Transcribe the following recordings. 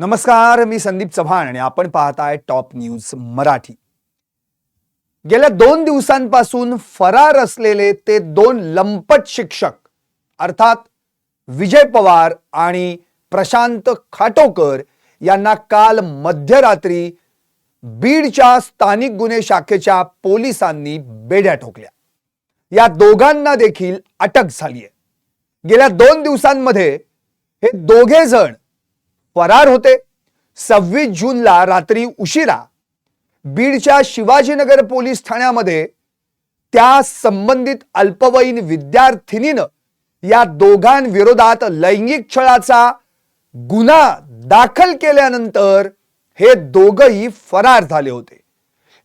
नमस्कार मी संदीप चव्हाण आणि आपण पाहताय टॉप न्यूज मराठी. गेल्या दोन दिवसांपासून फरार असलेले ते दोन लंपट शिक्षक अर्थात विजय पवार आणि प्रशांत खाटोकर यांना काल मध्यरात्री बीडच्या स्थानिक गुन्हे शाखेच्या पोलिसांनी बेड्या ठोकल्या. या दोघांना देखील अटक झाली आहे गेल्या दोन दिवसांमध्ये हे दोघे जण फरार होते. सव्वीस जूनला रात्री उशिरा बीडच्या शिवाजीनगर पोलीस ठाण्यामध्ये त्या संबंधित अल्पवयीन विद्यार्थिनीनं या दोघांविरोधात लैंगिक छळाचा गुन्हा दाखल केल्यानंतर हे दोघही फरार झाले होते.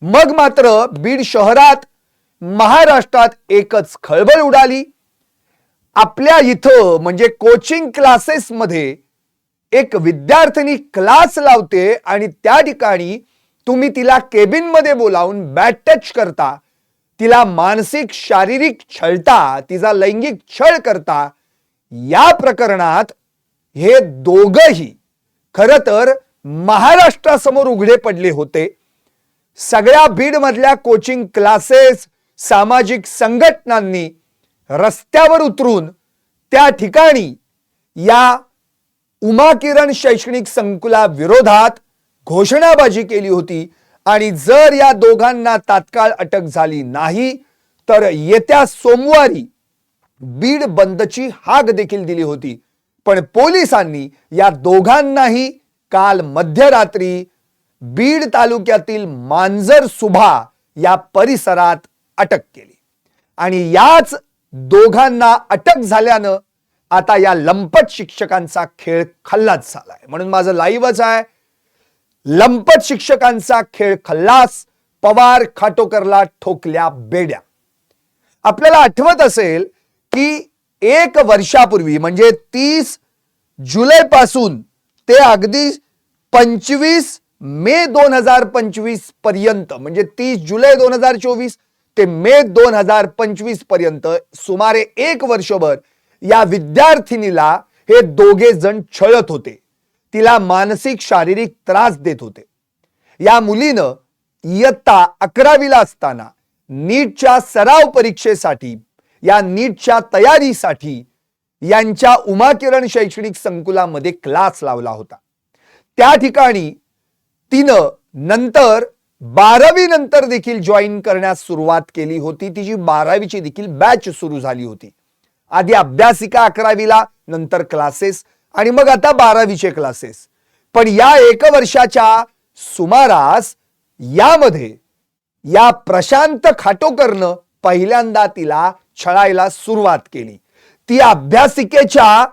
मग मात्र बीड शहरात महाराष्ट्रात एकच खळबळ उडाली. आपल्या इथं म्हणजे कोचिंग क्लासेसमध्ये एक विद्यार्थिनी क्लास लावते आणि त्या ठिकाणी तुम्ही तिला केबिनमध्ये बोलावून बॅट टच करता तिला मानसिक शारीरिक छळता तिचा लैंगिक छळ करता या प्रकरणात हे दोघही खरं तर महाराष्ट्रासमोर उघडे पडले होते. सगळ्या बीडमधल्या कोचिंग क्लासेस सामाजिक संघटनांनी रस्त्यावर उतरून त्या ठिकाणी या उमा किरण शैक्षणिक संकुलाविरोधात घोषणाबाजी केली होती आणि जर या दोघांना तात्काळ अटक झाली नाही तर येत्या सोमवारी बीड बंदची हाक देखील दिली होती. पण पोलिसांनी या दोघांनाही काल मध्यरात्री बीड तालुक्यातील मांजर सुभा या परिसरात अटक केली. आणि याच दोघांना अटक झाल्यानं आता या लंपट शिक्षकांचा खेळ खल्लास झालाय. म्हणून माझं लाईव्हच आहे. लंपट शिक्षकांचा खेळ खल्लास पवार खाटोकरला ठोकल्या बेड्या. आपल्याला आठवत असेल की एक वर्षापूर्वी म्हणजे तीस जुलै पासून ते अगदी पंचवीस मे दोन हजार पंचवीसपर्यंत म्हणजे तीस जुलै दोन हजार चोवीस ते मे दोन हजार पंचवीसपर्यंत सुमारे एक वर्षभर या विद्यार्थिनीला हे दोघे जण छळत होते. तिला मानसिक शारीरिक त्रास देत होते. या मुलीनं इयत्ता अकरावीला असताना नीटच्या सराव परीक्षेसाठी या नीटच्या तयारीसाठी यांच्या उमाकिरण शैक्षणिक संकुलामध्ये क्लास लावला होता. त्या ठिकाणी तिनं नंतर बारावी नंतर देखील जॉईन करण्यास सुरुवात केली होती. तिची बारावीची देखील बॅच सुरू झाली होती. आधी अभ्यासिका अकरावीला नंतर क्लासेस आणि मग आता बारावीचे क्लासेस पण या एक वर्षाच्या सुमारास यामध्ये या प्रशांत खाटोकरनं पहिल्यांदा तिला छळायला सुरुवात केली. ती अभ्यासिकेच्या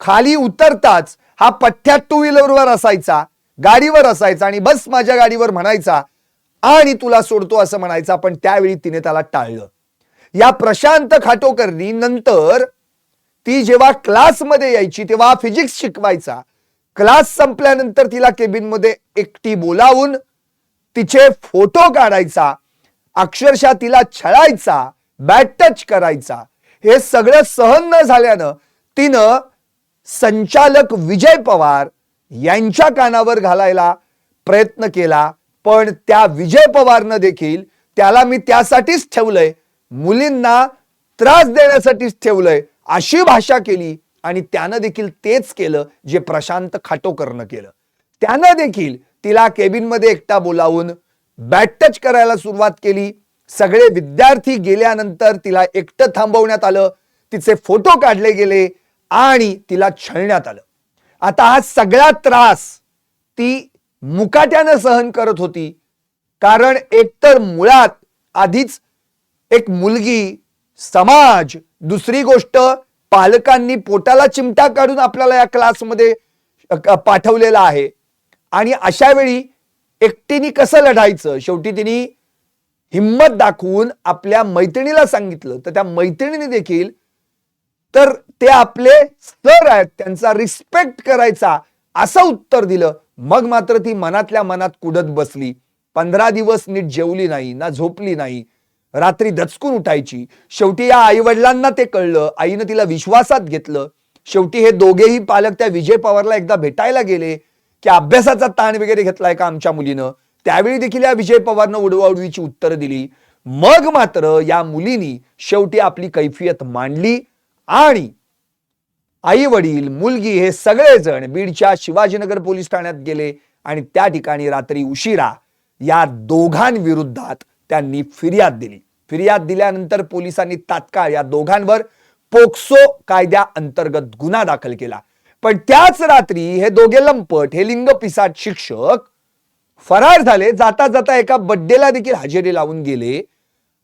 खाली उतरताच हा पठ्ठ्या टू व्हीलरवर असायचा गाडीवर असायचा आणि बस माझ्या गाडीवर म्हणायचा आणि तुला सोडतो असं म्हणायचा. पण त्यावेळी तिने त्याला टाळलं. या प्रशांत खाटोकरनी नंतर ती जेव्हा क्लासमध्ये यायची तेव्हा फिजिक्स शिकवायचा. क्लास संपल्यानंतर तिला केबिनमध्ये एकटी बोलावून तिचे फोटो काढायचा अक्षरशः तिला छळायचा बॅट टच करायचा. हे सगळं सहन न झाल्यानं तिनं संचालक विजय पवार यांच्या कानावर घालायला प्रयत्न केला पण त्या विजय पवारनं देखील त्याला मी त्यासाठीच ठेवलंय मुलींना त्रास देण्यासाठीच ठेवलंय अशी भाषा केली आणि त्यानं देखील तेच केलं जे प्रशांत खाटोकरनं केलं. त्यानं देखील तिला केबिनमध्ये एकटा बोलावून बॅट टच करायला सुरुवात केली. सगळे विद्यार्थी गेल्यानंतर तिला एकटं थांबवण्यात आलं. तिचे फोटो काढले गेले आणि तिला छळण्यात आलं. आता हा सगळा त्रास ती मुकाट्यानं सहन करत होती. कारण एकतर मुळात आधीच एक मुलगी समाज दुसरी गोष्ट पालकांनी पोटाला चिमटा काढून आपल्याला या क्लासमध्ये पाठवलेला आहे. आणि अशा वेळी एकटीने कसं लढायचं? शेवटी तिने हिम्मत दाखवून आपल्या मैत्रिणीला सांगितलं. तर त्या मैत्रिणीने देखील तर ते आपले सर आहेत त्यांचा रिस्पेक्ट करायचा असं उत्तर दिलं. मग मात्र ती मनातल्या मनात कुडत बसली. पंधरा दिवस नीट जेवली नाही ना झोपली नाही. रात्री दचकून उठायची. शेवटी या आई वडिलांना ते कळलं. आईनं तिला विश्वासात घेतलं. शेवटी हे दोघेही पालक त्या विजय पवारला एकदा भेटायला गेले की अभ्यासाचा ताण वगैरे घेतलाय का आमच्या मुलीनं? त्यावेळी देखील या विजय पवारनं उडवाउडवीची उत्तरं दिली. मग मात्र या मुलीनी शेवटी आपली कैफियत मांडली आणि आई वडील मुलगी हे सगळेजण बीडच्या शिवाजीनगर पोलीस ठाण्यात गेले आणि त्या ठिकाणी रात्री उशिरा या दोघांविरुद्धात त्यांनी फिर्याद दिली. फिर्याद दिल्यानंतर पोलिसांनी तात्काळ या दोघांवर पोक्सो कायद्या अंतर्गत गुन्हा दाखल केला. पण त्याच रात्री हे दोघे लंपट हे लिंग पिसाट शिक्षक फरार झाले. जाता जाता एका बड्डेला देखील हजेरी लावून गेले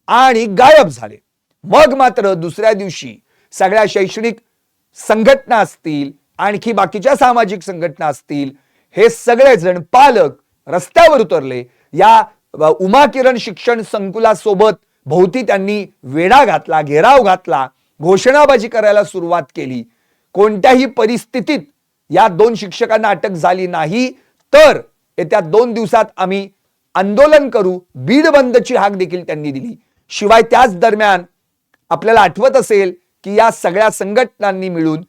आणि गायब झाले. मग मात्र दुसऱ्या दिवशी सगळ्या शैक्षणिक संघटना असतील आणखी बाकीच्या सामाजिक संघटना असतील हे सगळेजण पालक रस्त्यावर उतरले. या उमा किरण शिक्षण संकुलासोबत भोवती त्यांनी वेढा घातला घेराव घातला घोषणाबाजी करायला सुरुवात केली. कोणत्याही परिस्थितीत या दोन शिक्षकांना अटक झाली नाही तर येत्या दोन दिवसात आम्ही आंदोलन करू बीड बंदची हाक देखील त्यांनी दिली. शिवाय त्याच दरम्यान आपल्याला आठवत असेल की या सगळ्या संघटनांनी मिळून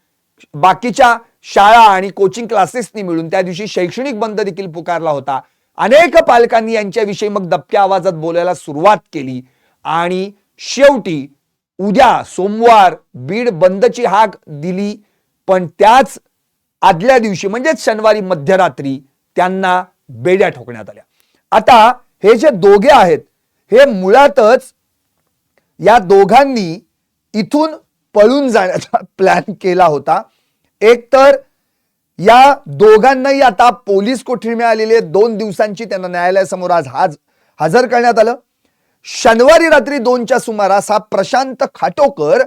बाकीच्या शाळा आणि कोचिंग क्लासेसनी मिळून त्या दिवशी शैक्षणिक बंद देखील पुकारला होता. अनेक पालकांनी यांच्याविषयी मग दबक्या आवाजात बोलायला सुरुवात केली. आणि शेवटी उद्या सोमवार बीड बंदची हाक दिली. पण त्याच आदल्या दिवशी म्हणजेच शनिवारी मध्यरात्री त्यांना बेड्या ठोकण्यात आल्या. आता हे जे दोघे आहेत हे मुळातच या दोघांनी इथून पळून जाण्याचा प्लॅन केला होता. एक तर या दोघांनाही आता पोलीस कोठडी मिळालेली आहे. दोन दिवसांची त्यांना न्यायालयासमोर आज हाज हजर करण्यात आलं. शनिवारी रात्री दोनच्या सुमारास हा प्रशांत खाटोकर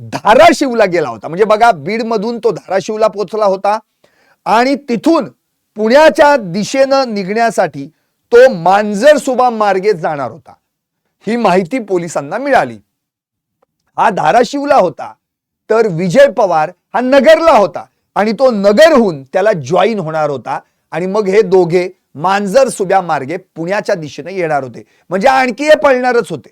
धाराशिवला गेला होता. म्हणजे बघा बीडमधून तो धाराशिवला पोचला होता. आणि तिथून पुण्याच्या दिशेनं निघण्यासाठी तो मांजर सुबा मार्गे जाणार होता. ही माहिती पोलिसांना मिळाली. हा धाराशिवला होता तर विजय पवार हा नगरला होता. आणि तो नगरहून त्याला जॉईन होणार होता. आणि मग हे दोघे मांजर सुब्या मार्गे पुण्याच्या दिशेने येणार होते. म्हणजे आणखी हे पळणारच होते.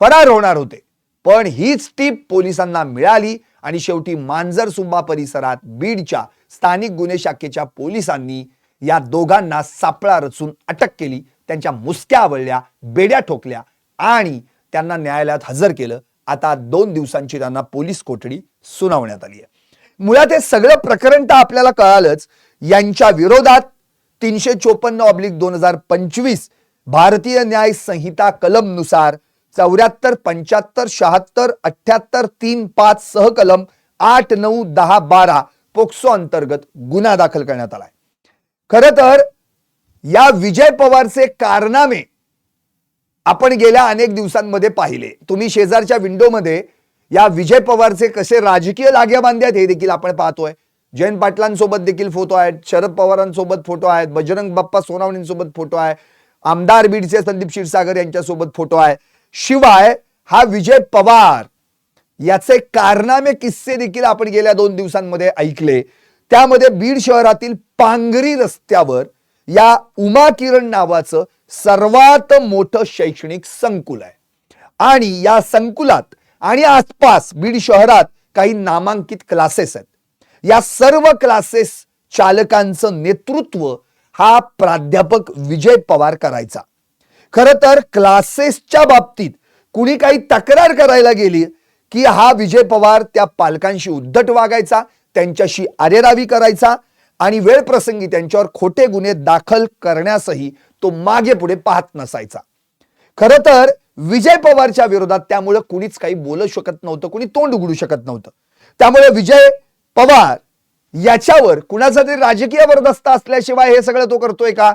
फरार होणार होते. पण हीच टीप पोलिसांना मिळाली आणि शेवटी मांजर सुंबा परिसरात बीडच्या स्थानिक गुन्हे शाखेच्या पोलिसांनी या दोघांना सापळा रचून अटक केली. त्यांच्या मुसक्या आवळल्या बेड्या ठोकल्या आणि त्यांना न्यायालयात हजर केलं. आता दोन दिवसांची त्यांना पोलीस कोठडी सुनावण्यात आली आहे. मुळात हे सगळं प्रकरण तर आपल्याला कळालंच. यांच्या विरोधात तीनशे चोपन्न ऑब्लिक दोन हजार पंचवीस भारतीय न्याय संहिता कलमनुसार चौऱ्याहत्तर पंच्याहत्तर शहात्तर अठ्याहत्तर तीन पाच सह कलम आठ नऊ दहा बारा पोक्सो अंतर्गत गुन्हा दाखल करण्यात आलाय. खर तर या विजय पवारचे कारनामे आपण गेल्या अनेक दिवसांमध्ये पाहिले. तुम्ही शेजारच्या विंडोमध्ये या विजय पवारचे कसे राजकीय लाग्या बांधे आहेत हे देखील आपण पाहतोय. जयंत पाटलांसोबत देखील फोटो आहेत शरद पवारांसोबत फोटो आहेत बजरंग बाप्पा सोनावणींसोबत फोटो आहे आमदार बीडचे संदीप क्षीरसागर यांच्यासोबत फोटो आहे. शिवाय हा विजय पवार याचे कारनामे किस्से देखील आपण गेल्या दोन दिवसांमध्ये ऐकले. त्यामध्ये बीड शहरातील पांगरी रस्त्यावर या उमा किरण नावाचं सर्वात मोठं शैक्षणिक संकुल आहे. आणि या संकुलात आणि आसपास बीड शहरात काही नामांकित क्लासेस आहेत. या सर्व क्लासेस चालकांचं नेतृत्व हा प्राध्यापक विजय पवार करायचा. खर तर क्लासेसच्या बाबतीत कुणी काही तक्रार करायला गेली की हा विजय पवार त्या पालकांशी उद्धट वागायचा त्यांच्याशी आरेरावी करायचा आणि वेळ प्रसंगी त्यांच्यावर खोटे गुन्हे दाखल करण्यासही तो मागे पुढे पाहत नसायचा. खर तर विजय पवारच्या विरोधात त्यामुळे कुणीच काही बोलू शकत नव्हतं कुणी तोंड उघडू शकत नव्हतं. त्यामुळे विजय पवार याच्यावर कुणाचा तरी राजकीय वरदस्त असल्याशिवाय हे सगळं तो करतोय का?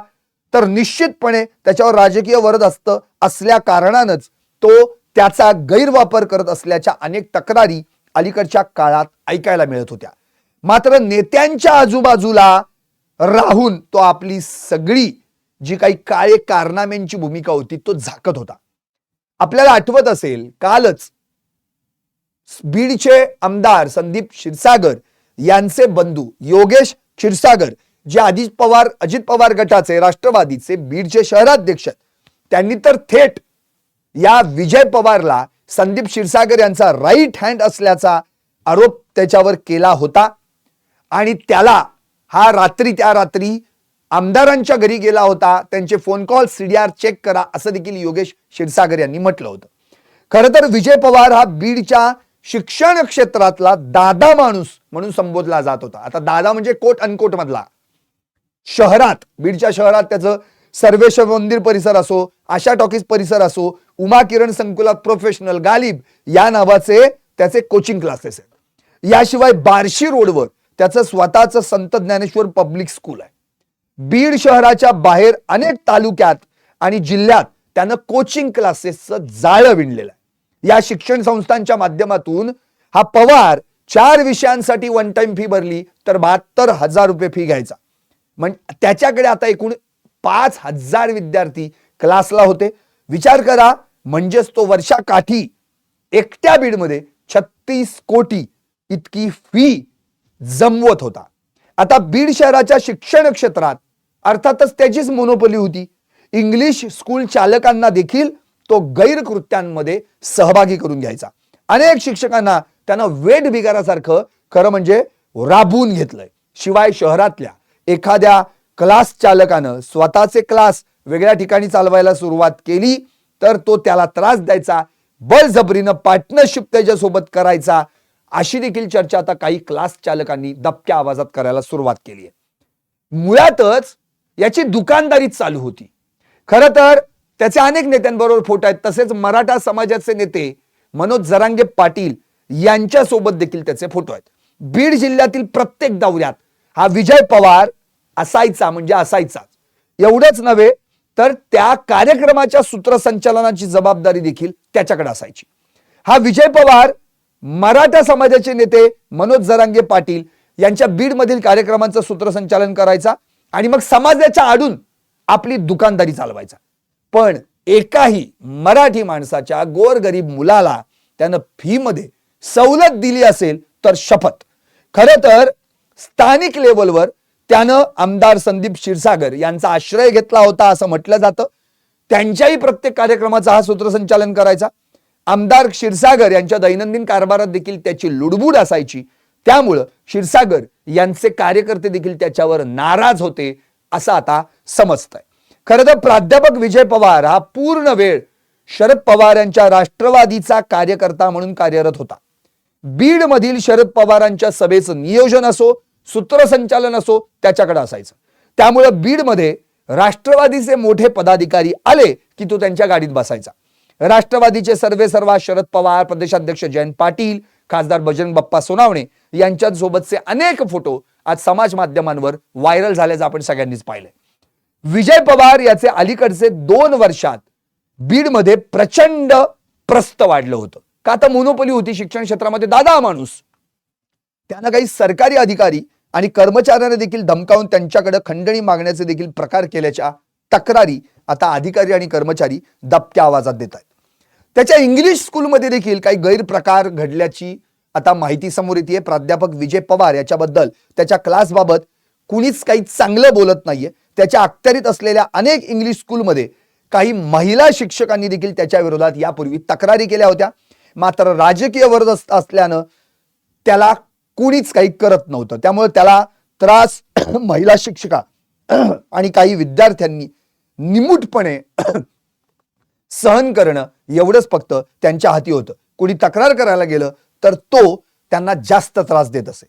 तर निश्चितपणे त्याच्यावर राजकीय वरदस्त असल्या कारणानंच तो त्याचा गैरवापर करत असल्याच्या अनेक तक्रारी अलीकडच्या काळात ऐकायला मिळत होत्या. मात्र नेत्यांच्या आजूबाजूला राहून तो आपली सगळी जी काही काळे कारनाम्यांची भूमिका होती तो झाकत होता. आपल्याला आठवत असेल कालच बीडचे आमदार संदीप क्षीरसागर यांचे बंधू योगेश क्षीरसागर जे अजित पवार अजित पवार गटाचे राष्ट्रवादीचे बीडचे शहराध्यक्ष त्यांनी तर थेट या विजय पवारला संदीप क्षीरसागर यांचा राईट हँड असल्याचा आरोप त्याच्यावर केला होता. आणि त्याला हा रात्री त्या रात्री आमदारांच्या घरी गेला होता. त्यांचे फोन कॉल सीडीआर चेक करा असं देखील योगेश क्षीरसागर यांनी म्हटलं होतं. खरं तर विजय पवार हा बीडच्या शिक्षण क्षेत्रातला दादा माणूस म्हणून संबोधला जात होता. आता दादा म्हणजे कोट अनकोट मधला. शहरात बीडच्या शहरात त्याचं सर्वेश्वर मंदिर परिसर असो आशा टॉकीज परिसर असो उमा किरण संकुलात प्रोफेशनल गालिब या नावाचे त्याचे कोचिंग क्लासेस आहेत. याशिवाय बार्शी रोडवर त्याचं स्वतःचं संत ज्ञानेश्वर पब्लिक स्कूल आहे. बीड शहराच्या बाहेर अनेक तालुक्यात आणि जिल्ह्यात त्यानं कोचिंग क्लासेसचं जाळं विणलेलं आहे. या शिक्षण संस्थांच्या माध्यमातून हा पवार चार विषयांसाठी वन टाइम फी भरली तर बहात्तर हजार रुपये फी घ्यायचा. म्हण त्याच्याकडे आता एकूण पाच हजार विद्यार्थी क्लासला होते. विचार करा म्हणजेच तो वर्षा काठी एकट्या बीडमध्ये छत्तीस कोटी इतकी फी जमवत होता. आता बीड शहराच्या शिक्षण क्षेत्रात अर्थातच त्याचीच मोनोपली होती. इंग्लिश स्कूल चालकांना देखील तो गैरकृत्यांमध्ये सहभागी करून घ्यायचा. अनेक शिक्षकांना त्यानं वेट बिगारासारखं खरं म्हणजे राबवून घेतलंय. शिवाय शहरातल्या एखाद्या क्लास चालकानं स्वतःचे क्लास वेगळ्या ठिकाणी चालवायला सुरुवात केली तर तो त्याला त्रास द्यायचा बळजबरीनं पार्टनरशिप त्याच्यासोबत करायचा अशी देखील चर्चा आता काही क्लास चालकांनी दबक्या आवाजात करायला सुरुवात केली आहे मुळातच याची दुकानदारीच चालू होती. खरं तर त्याचे अनेक नेत्यांबरोबर फोटो आहेत. तसेच मराठा समाजाचे नेते मनोज जरांगे पाटील यांच्यासोबत देखील त्याचे फोटो आहेत. बीड जिल्ह्यातील प्रत्येक दौऱ्यात हा विजय पवार असायचा म्हणजे असायचा एवढंच नव्हे तर त्या कार्यक्रमाच्या सूत्रसंचालनाची जबाबदारी देखील त्याच्याकडे असायची. हा विजय पवार मराठा समाजाचे नेते मनोज जरांगे पाटील यांच्या बीडमधील कार्यक्रमांचं सूत्रसंचालन करायचा. आणि मग समाजाच्या आडून आपली दुकानदारी चालवायचा. पण एकाही मराठी माणसाच्या गोरगरीब मुलाला त्यानं फी मध्ये सवलत दिली असेल तर शपथ. खरं तर स्थानिक लेवलवर त्यानं आमदार संदीप क्षीरसागर यांचा आश्रय घेतला होता असं म्हटलं जातं. त्यांच्याही प्रत्येक कार्यक्रमाचा हा सूत्रसंचालन करायचा. आमदार क्षीरसागर यांच्या दैनंदिन कारभारात देखील त्याची लुडबुड असायची. त्यामुळं क्षीरसागर यांचे कार्यकर्ते देखील त्याच्यावर नाराज होते असं आता समजतंय. खरं तर प्राध्यापक विजय पवार हा पूर्ण वेळ शरद पवार यांच्या राष्ट्रवादीचा कार्यकर्ता म्हणून कार्यरत होता. बीड मधील शरद पवारांच्या सभेचं नियोजन असो सूत्रसंचालन असो त्याच्याकडे असायचं. त्यामुळे बीडमध्ये राष्ट्रवादीचे मोठे पदाधिकारी आले की तो त्यांच्या गाडीत बसायचा. राष्ट्रवादीचे सर्वे सर्वा शरद पवार प्रदेशाध्यक्ष जयंत पाटील खासदार बजरंग बाप्पा सोनावणे यांच्या सोबतचे अनेक फोटो आज समाज माध्यमांवर व्हायरल झाल्याचं आपण सगळ्यांनीच पाहिलंय. विजय पवार याचे अलीकडचे दोन वर्षात बीडमध्ये प्रचंड प्रस्त वाढलं होतं. का तर मोनोपली होती शिक्षण क्षेत्रामध्ये दादा माणूस. त्यानं काही सरकारी अधिकारी आणि कर्मचाऱ्यांना देखील धमकावून त्यांच्याकडे खंडणी मागण्याचे देखील प्रकार केल्याच्या तक्रारी आता अधिकारी आणि कर्मचारी दबक्या आवाजात देत आहेत. त्याच्या इंग्लिश स्कूलमध्ये देखील काही गैरप्रकार घडल्याची आता माहिती समोर येते प्राध्यापक विजय पवार याच्याबद्दल त्याच्या क्लासबाबत कुणीच काही चांगलं बोलत नाहीये. त्याच्या अखत्यारीत असलेल्या अनेक इंग्लिश स्कूलमध्ये काही महिला शिक्षकांनी देखील त्याच्या विरोधात यापूर्वी तक्रारी केल्या होत्या. मात्र राजकीय वर्ग असल्यानं त्याला कुणीच काही करत नव्हतं. त्यामुळे त्याला त्रास महिला शिक्षिका आणि काही विद्यार्थ्यांनी निमूटपणे सहन करणं एवढंच फक्त त्यांच्या हाती होतं. कोणी तक्रार करायला गेलं तर तो त्यांना जास्त त्रास देत असे.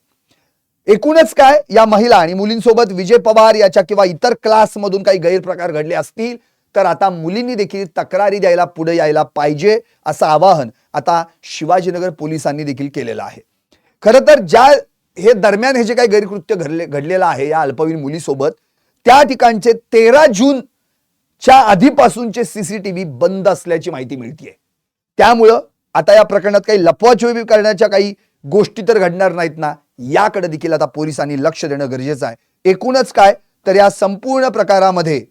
एकूणच काय या महिला आणि मुलींसोबत विजय पवार याच्या किंवा इतर क्लासमधून काही गैरप्रकार घडले असतील तर आता मुलींनी देखील तक्रारी द्यायला पुढे यायला पाहिजे असं आवाहन आता शिवाजीनगर पोलिसांनी देखील केलेलं आहे. खरं तर ज्या हे दरम्यान हे जे काही गैरकृत्य घडले घडलेलं आहे या अल्पवयीन मुलीसोबत त्या ठिकाणचे तेरा जून च्या आधीपासूनचे सीसीटीव्ही बंद असल्याची माहिती मिळतीये. त्यामुळं आता या प्रकरणात काही लपवाछुपी करण्याच्या काही गोष्टी तर घडणार नाहीत ना याकडे देखील आता पोलिसांनी लक्ष देणं गरजेचं आहे. एकूणच काय तर या संपूर्ण प्रकारामध्ये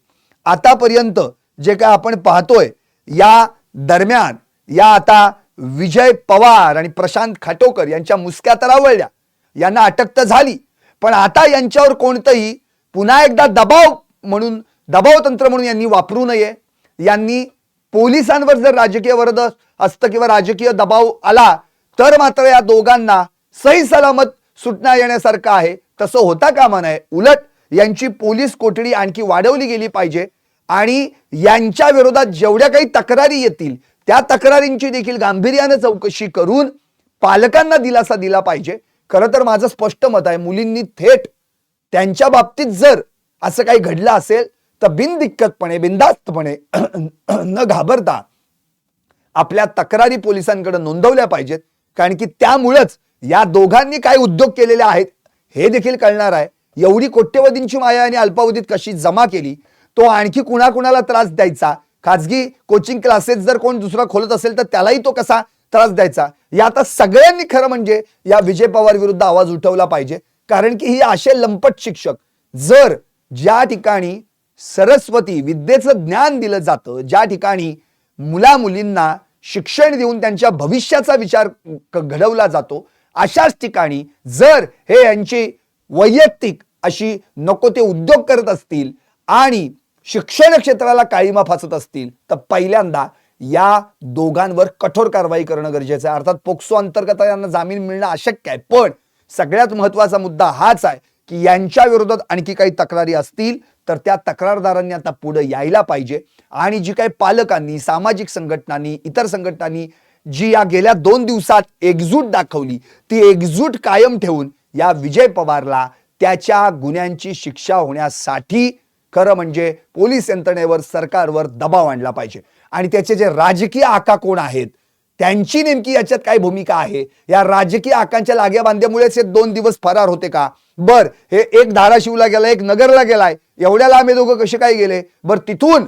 आतापर्यंत जे काय आपण पाहतोय या दरम्यान या आता विजय पवार आणि प्रशांत खाटोकर यांच्या मुसक्या तर आवळल्या यांना अटक तर झाली पण आता यांच्यावर कोणतंही पुन्हा एकदा दबाव म्हणून दबाव तंत्र म्हणून यांनी वापरू नये. यांनी पोलिसांवर जर राजकीय वरद असतं किंवा राजकीय दबाव आला तर मात्र या दोघांना सही सलामत सुटण्यात येण्यासारखं आहे. तसं होता कामा नये. उलट यांची पोलीस कोठडी आणखी वाढवली गेली पाहिजे आणि यांच्या विरोधात जेवढ्या काही तक्रारी येतील त्या तक्रारींची देखील गांभीर्यानं चौकशी करून पालकांना दिलासा दिला पाहिजे. खरं तर माझं स्पष्ट मत आहे मुलींनी थेट त्यांच्या बाबतीत जर असं काही घडलं असेल तर बिनदिक्कतपणे बिनधास्तपणे न घाबरता आपल्या तक्रारी पोलिसांकडे नोंदवल्या पाहिजेत. कारण की त्यामुळंच या दोघांनी काय उद्योग केलेले आहेत हे देखील कळणार आहे. एवढी कोट्यवधींची माया आणि अल्पावधीत कशी जमा केली तो आणखी कुणाकुणाला त्रास द्यायचा? खाजगी कोचिंग क्लासेस जर कोण दुसरा खोलत असेल तर त्यालाही तो कसा त्रास द्यायचा? या आता सगळ्यांनी खरं म्हणजे या विजय पवार विरुद्ध आवाज उठवला पाहिजे. कारण की ही असे लंपट शिक्षक जर ज्या ठिकाणी सरस्वती विद्येचं ज्ञान दिलं जातं. ज्या ठिकाणी मुला मुलींना शिक्षण देऊन त्यांच्या भविष्याचा विचार घडवला जातो अशाच ठिकाणी जर हे यांची वैयक्तिक अशी नको ते उद्योग करत असतील आणि शिक्षण क्षेत्राला काळीमा फासत असतील तर पहिल्यांदा या दोघांवर कठोर कारवाई करणं गरजेचं आहे. अर्थात पोक्सो अंतर्गत यांना जामीन मिळणं अशक्य आहे. पण सगळ्यात महत्त्वाचा मुद्दा हाच आहे की यांच्या विरोधात आणखी काही तक्रारी असतील तर त्या तक्रारदारांनी आता पुढे यायला पाहिजे. आणि जी काही पालकांनी सामाजिक संघटनांनी इतर संघटनांनी जी या गेल्या दोन दिवसात एकजूट दाखवली ती एकजूट कायम ठेवून या विजय पवारला त्याच्या गुन्ह्यांची शिक्षा होण्यासाठी खरं म्हणजे पोलीस यंत्रणेवर सरकारवर दबाव आणला पाहिजे. आणि त्याचे जे राजकीय आका कोण आहेत त्यांची नेमकी याच्यात काय भूमिका आहे? या राजकीय आकांच्या लाग्या बांध्यामुळेच हे दोन दिवस फरार होते का? बर हे एक धाराशिवला गेलाय एक नगरला गेलाय. एवढ्या लांब हे दोघं कसे काय गेले? बर तिथून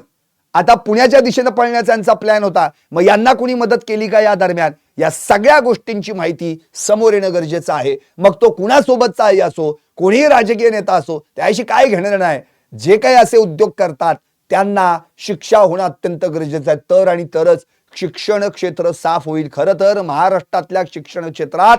आता पुण्याच्या दिशेनं पळण्याचा यांचा प्लॅन होता. मग यांना कुणी मदत केली का या दरम्यान? या सगळ्या गोष्टींची माहिती समोर येणं गरजेचं आहे. मग तो कुणासोबतचाही असो कोणीही राजकीय नेता असो त्याशी काय घेणं नाही. जे काही असे उद्योग करतात त्यांना शिक्षा होणं अत्यंत गरजेचं आहे. तर आणि तरच शिक्षण क्षेत्र साफ होईल. खरं तर महाराष्ट्रातल्या शिक्षण क्षेत्रात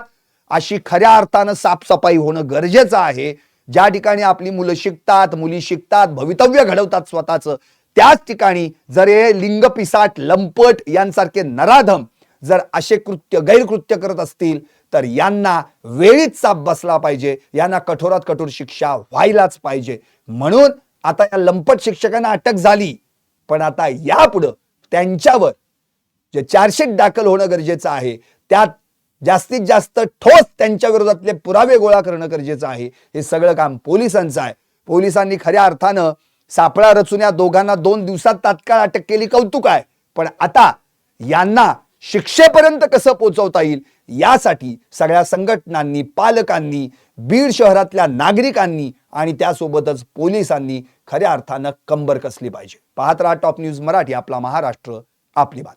अशी खऱ्या अर्थानं साफसफाई होणं गरजेचं आहे. ज्या ठिकाणी आपली मुलं शिकतात मुली शिकतात भवितव्य घडवतात स्वतःचं त्याच ठिकाणी जर हे लिंग पिसाट लंपट यांसारखे नराधम जर असे कृत्य गैरकृत्य करत असतील तर यांना वेळीच साप बसला पाहिजे. यांना कठोरात कठोर शिक्षा व्हायलाच पाहिजे. म्हणून आता या लंपट शिक्षकांना अटक झाली. पण आता यापुढं त्यांच्यावर जे चार्जशीट दाखल होणं गरजेचं आहे त्यात जास्तीत जास्त ठोस त्यांच्या विरोधातले पुरावे गोळा करणं गरजेचं आहे. हे सगळं काम पोलिसांचं आहे. पोलिसांनी खऱ्या अर्थानं सापळा रचून या दोघांना दोन दिवसात तात्काळ अटक केली. कौतुक आहे. पण आता यांना शिक्षेपर्यंत कसं पोहोचवता येईल? यासाठी सगळ्या संघटनांनी पालकांनी बीड शहरातल्या नागरिकांनी आणि त्यासोबतच पोलिसांनी खऱ्या अर्थानं कंबर कसली पाहिजे. पाहत राहा टॉप न्यूज मराठी आपला महाराष्ट्र आपली बात